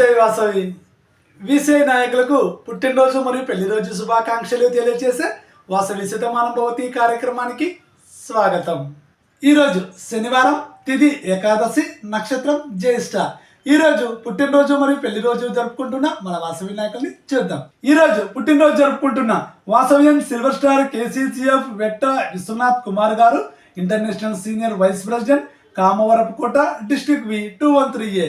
జై వాసవి విసే నాయకులకు పుట్టినరోజు మరియు పెళ్ళి రోజు శుభాకాంక్షలు తెలియజేసే వాసవి శతమానం భవతి కార్యక్రమానికి స్వాగతం. ఈరోజు శనివారం తిది ఏకాదశి నక్షత్రం జ్యేష్ఠ. ఈ రోజు పుట్టినరోజు మరియు పెళ్ళి రోజు జరుపుకుంటున్న మన వాసవి నాయకుల్ని చూద్దాం. ఈరోజు పుట్టినరోజు జరుపుకుంటున్న వాసవ్యం silver star KCCF Vetta Vishwanath Kumar garu international senior vice president Kamavarapukota district V two one three A.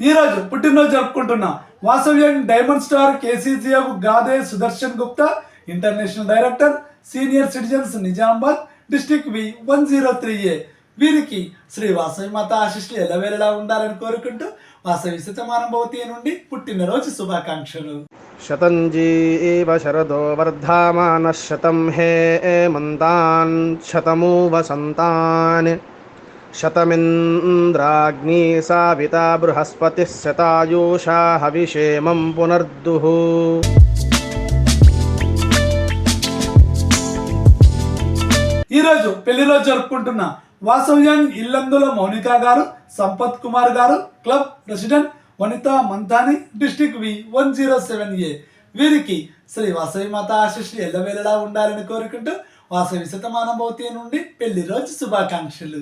ఈరోజు పుట్టినరోజు జరుపుకుంటున్న. వాసవ్యం diamond star KCCF Gade Sudarshan Gupta international director senior citizens Nizamabad district V one zero three A. వీరికి శ్రీ వాసవి మాత ఆశిష్లు ఎలవేలలా ఉండాలని కోరుకుంటూ వాసవి శతమానుభవతి నుండి పుట్టినరోజు శుభాకాంక్షలు. శతంజీ శరదో వర్ధమాన శతం హే మంతాన్ శతమూ వసంతాన్ शतमिन्द्राग्नी साविता बृहस्पतिः शतायुषा हविषेमं पुनर्दुः ఈ రోజు పెళ్లి రోజు జరుపుకుంటున్న వాసవ్యం Illandula Mounika garu Sampath Kumar garu club president Vanitha Manthani district V one zero seven A వీరికి శ్రీ వాసవి మాత ఆశీస్సులు ఎల్లవేళలా ఉండాలని కోరుకుంటూ వాసవి శతమానభవతి నుండి పెళ్లి రోజు శుభాకాంక్షలు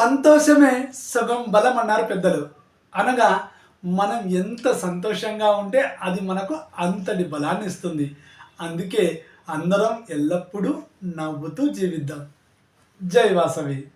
సంతోషమే సగం బలం అన్నారు పెద్దలు. అనగా మనం ఎంత సంతోషంగా ఉంటే అది మనకు అంతటి బలాన్ని ఇస్తుంది. అందుకే అందరం ఎల్లప్పుడూ నవ్వుతూ జీవిద్దాం. జై వాసవి.